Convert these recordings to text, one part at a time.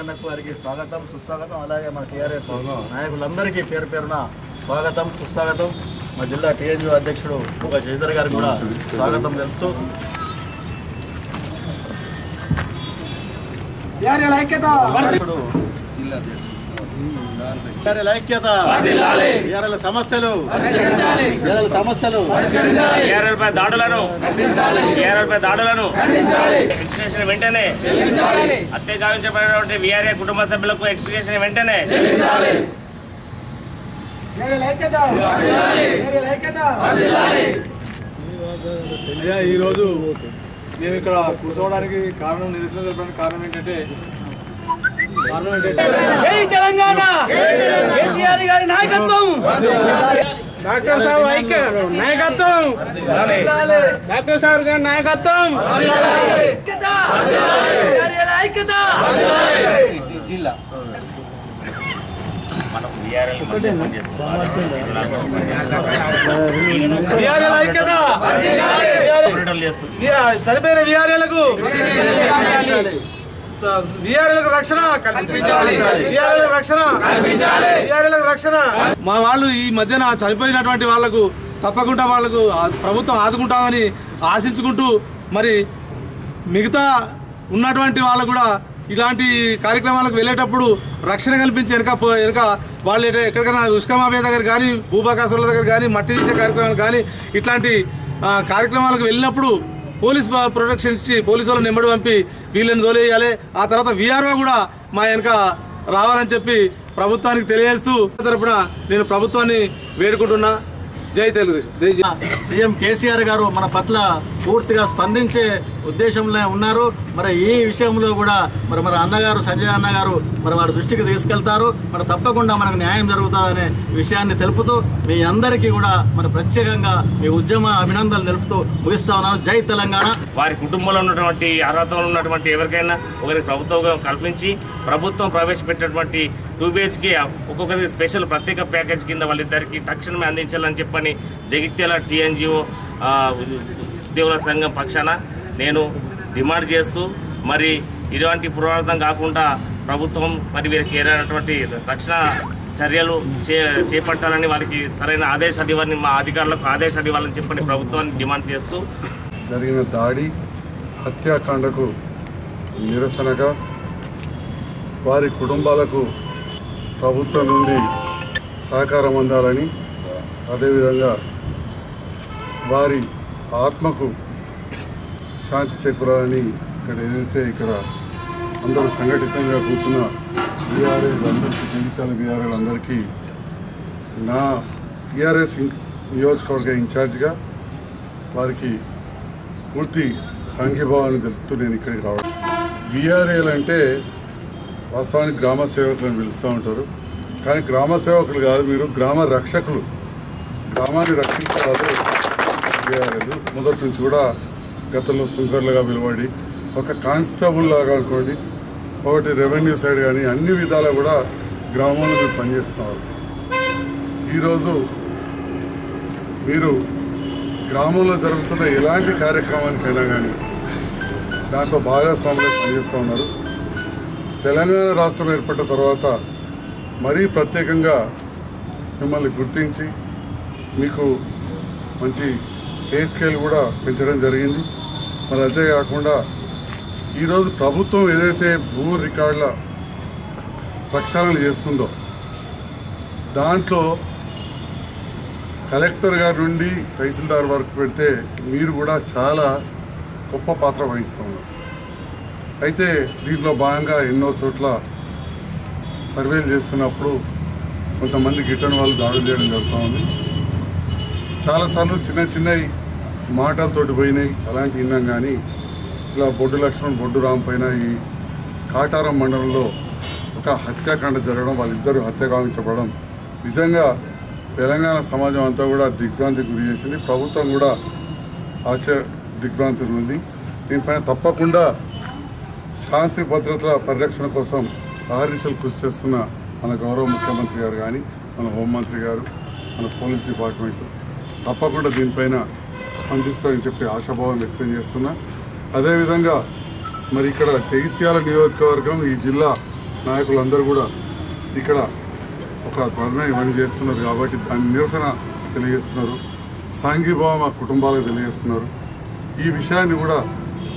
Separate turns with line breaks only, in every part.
అన్నకు వారికి స్వాగతం సుస్వాగతం. అలాగే మన టీఆర్ఎస్ నాయకులందరికీ పేరు పేరున స్వాగతం సుస్వాగతం. మా జిల్లా టీఎన్యూ అధ్యక్షుడు ఒక శ్రీధర్ గారు కూడా స్వాగతం తెలుపుతూ. జిల్లా ఐక్యత. టీఆర్ఎల్ సమస్యలు. టీఆర్ఎల్ సమస్యలు.
ఏఆర్ఎల్ పై దాడులను. ఏఆర్ఎల్ పై దాడులను. ఎక్స్టెన్షన్ వెంటనే. హత్య గావించబడినటువంటి విఆర్ఏ కుటుంబ సభ్యులకు ఎక్స్టెన్షన్ వెంటనే.
అయ్యా ఈరోజు మేము ఇక్కడ కూర్చోవడానికి కారణం నిరసన కారణం ఏంటంటే
జై తెలంగాణ! కేసీఆర్ గారి నాయకత్వం!
డాక్టర్ సాబ్ ఐక్య నాయకత్వం! డాక్టర్ సాబ్ గారి నాయకత్వం!
ఐక్యత!
చేస్తుంది
చనిపోయిన విఆర్ఎలకు రక్షణ. రక్షణ. రక్షణ. మా వాళ్ళు ఈ మధ్యన చనిపోయినటువంటి వాళ్ళకు తప్పకుండా వాళ్ళకు ప్రభుత్వం ఆదుకుంటామని ఆశించుకుంటూ మరి మిగతా ఉన్నటువంటి వాళ్ళు కూడా ఇలాంటి కార్యక్రమాలకు వెళ్ళేటప్పుడు రక్షణ కల్పించి వెనక పో- వెనక వాళ్ళు ఎక్కడికైనా ఉస్కమాబే దగ్గర కానీ భూపాకాసుల దగ్గర కానీ మట్టి తీసే కార్యక్రమాలు కానీ ఇట్లాంటి కార్యక్రమాలకు వెళ్ళినప్పుడు పోలీస్ బా- ప్రొటెక్షన్ ఇచ్చి పోలీసు వాళ్ళని పంపి వీళ్ళని తోలేయాలి. ఆ తర్వాత వీఆర్ఓ కూడా మా వెనక రావాలని చెప్పి ప్రభుత్వానికి తెలియజేస్తూ తరపున నేను ప్రభుత్వాన్ని వేడుకుంటున్నా. జై తెలుగుదేశం జై
సీఎం కేసీఆర్ గారు మన పట్ల పూర్తిగా స్పందించే ఉద్దేశంలో ఉన్నారు. మరి ఈ విషయంలో కూడా మరి మన అన్నగారు సంజయ్ అన్నగారు మరి వారి దృష్టికి తీసుకెళ్తారు. మరి తప్పకుండా మనకు న్యాయం జరుగుతుందనే విషయాన్ని తెలుపుతూ మీ అందరికీ కూడా మరి ప్రత్యేకంగా మీ ఉద్యమ అభినందనలు తెలుపుతూ ముగిస్తా ఉన్నాను. జై తెలంగాణ.
వారి కుటుంబంలో ఉన్నటువంటి అర్హతలు ఉన్నటువంటి ఎవరికైనా ఒకరికి ప్రభుత్వం కల్పించి ప్రభుత్వం ప్రవేశపెట్టినటువంటి టూ బిహెచ్కే ఒక్కొక్కరికి స్పెషల్ ప్రత్యేక ప్యాకేజ్ కింద వాళ్ళిద్దరికి తక్షణమే అందించాలని చెప్పని జగిత్యాల టీఎన్జిఓ ఉద్యోగుల సంఘం పక్షాన నేను డిమాండ్ చేస్తూ మరి ఇలాంటి పునరావృతం కాకుండా ప్రభుత్వం మరి వీరికి ఏదైనటువంటి రక్షణ చర్యలు చే చేపట్టాలని వారికి సరైన ఆదేశాలు ఇవ్వాలని మా అధికారులకు ఆదేశాలు ఇవ్వాలని చెప్పని ప్రభుత్వాన్ని డిమాండ్ చేస్తూ
జరిగిన దాడి హత్యాకాండకు నిరసనగా వారి కుటుంబాలకు ప్రభుత్వం నుండి సహకారం అందాలని అదేవిధంగా వారి ఆత్మకు శాంతి చేకూరాలని ఇక్కడ ఏదైతే ఇక్కడ అందరూ సంఘటితంగా కూర్చున్న బీఆర్ఎల్ అందరికీ జీవితాల బీఆర్ఎల్ అందరికీ నా టీఆర్ఎస్ నియోజకవర్గ ఇన్ఛార్జిగా వారికి పూర్తి సాంఘ్యభావాన్ని తెలుపుతూ నేను ఇక్కడికి రావడం. విఆర్ఏలు అంటే వాస్తవానికి గ్రామ సేవకులను పిలుస్తూ ఉంటారు. కానీ గ్రామ సేవకులు కాదు మీరు గ్రామ రక్షకులు. గ్రామాన్ని రక్షించాలి చేయలేదు మొదటి నుంచి కూడా గతంలో సుంకర్లుగా పిలువడి ఒక కానిస్టేబుల్ లాగా అనుకోండి ఒకటి రెవెన్యూ సైడ్ కానీ అన్ని విధాలా కూడా గ్రామంలో మీరు పనిచేస్తున్నారు. ఈరోజు మీరు గ్రామంలో జరుగుతున్న ఎలాంటి కార్యక్రమానికైనా కానీ దాంట్లో భాగస్వాములు పనిచేస్తూ ఉన్నారు. తెలంగాణ రాష్ట్రం ఏర్పడిన తర్వాత మరీ ప్రత్యేకంగా మిమ్మల్ని గుర్తించి మీకు మంచి పే స్కేల్ కూడా పెంచడం జరిగింది. మరి అంతేకాకుండా ఈరోజు ప్రభుత్వం ఏదైతే భూ రికార్డుల ప్రక్షాళన చేస్తుందో దాంట్లో కలెక్టర్ గారి నుండి తహసీల్దార్ వరకు పెడితే మీరు కూడా చాలా గొప్ప పాత్ర వహిస్తున్నారు అయితే దీంట్లో భాగంగా ఎన్నో చోట్ల సర్వేలు చేస్తున్నప్పుడు కొంతమంది గిట్టని వాళ్ళు దాడులు చేయడం జరుగుతూ ఉంది. చాలాసార్లు చిన్న చిన్నవి మాటలతోటి పోయినాయి అలాంటి విన్నాం కానీ ఇలా బొడ్డు లక్ష్మణ్ బొడ్డు రామ్ పైన ఈ కాటారం మండలంలో ఒక హత్యాకాండ జరగడం వాళ్ళిద్దరూ హత్య గావించబడడం నిజంగా తెలంగాణ సమాజం అంతా కూడా దిగ్భ్రాంతికి గురి చేసింది. ప్రభుత్వం కూడా ఆశ్చర్య దిగ్భ్రాంతికి ఉంది దీనిపైన తప్పకుండా శాంతి భద్రతల పరిరక్షణ కోసం అహర్నిశలు కృషి చేస్తున్న మన గౌరవ ముఖ్యమంత్రి గారు కానీ మన హోంమంత్రి గారు మన పోలీస్ డిపార్ట్మెంట్ తప్పకుండా దీనిపైన స్పందిస్తారని చెప్పి ఆశాభావం వ్యక్తం చేస్తున్నా. అదేవిధంగా మరి ఇక్కడ చైత్యాల నియోజకవర్గం ఈ జిల్లా నాయకులందరూ కూడా ఇక్కడ ఒక ధర్నా ఇవన్నీ చేస్తున్నారు కాబట్టి దాని నిరసన తెలియజేస్తున్నారు. సాంఘీభావం ఆ కుటుంబాలకు తెలియజేస్తున్నారు. ఈ విషయాన్ని కూడా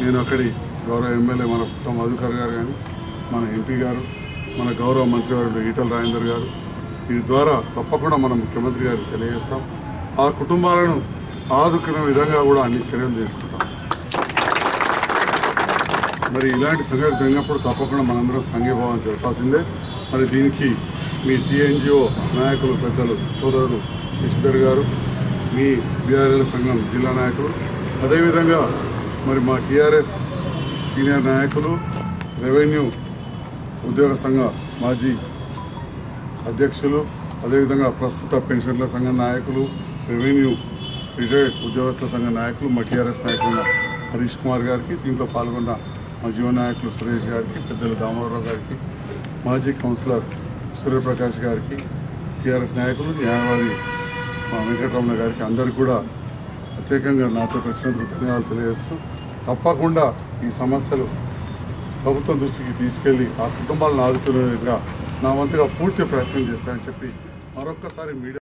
నేను అక్కడి గౌరవ ఎమ్మెల్యే మన పుట్ట మధుకర్ గారు కానీ మన ఎంపీ గారు మన గౌరవ మంత్రివర్యులు ఈటల రాజేందర్ గారు వీరి ద్వారా తప్పకుండా మన ముఖ్యమంత్రి గారికి తెలియజేస్తాం. ఆ కుటుంబాలను ఆదుకునే విధంగా కూడా అన్ని చర్యలు తీసుకుంటాం. మరి ఇలాంటి సంఘటన జరిగినప్పుడు తప్పకుండా మనందరం సంఘీభావం చెప్పాల్సిందే మరి దీనికి మీ టీఎన్జిఓ నాయకులు పెద్దలు సోదరుడు శశిధర్ గారు మీ బీఆర్ఎల్ సంఘం జిల్లా నాయకులు అదేవిధంగా మరి మా టీఆర్ఎస్ సీనియర్ నాయకులు రెవెన్యూ ఉద్యోగ సంఘ మాజీ అధ్యక్షులు అదేవిధంగా ప్రస్తుత పెన్షన్ల సంఘ నాయకులు రెవెన్యూ రిటైర్డ్ ఉద్యోగస్తుల సంఘ నాయకులు మా టీఆర్ఎస్ నాయకులు హరీష్ కుమార్ గారికి దీంట్లో పాల్గొన్న మా యువ నాయకులు సురేష్ గారికి పెద్దల దామోదరరావు గారికి మాజీ కౌన్సిలర్ సూర్యప్రకాష్ గారికి టీఆర్ఎస్ నాయకులు న్యాయవాది మా వెంకటరమణ గారికి అందరికీ కూడా ప్రత్యేకంగా నాతో వచ్చినందుకు ధన్యవాదాలు తెలియజేస్తూ తప్పకుండా ఈ సమస్యలు ప్రభుత్వం దృష్టికి తీసుకెళ్ళి ఆ కుటుంబాలను ఆదుకునే విధంగా నా వంతుగా పూర్తి ప్రయత్నం చేస్తానని చెప్పి మరొక్కసారి మీడియా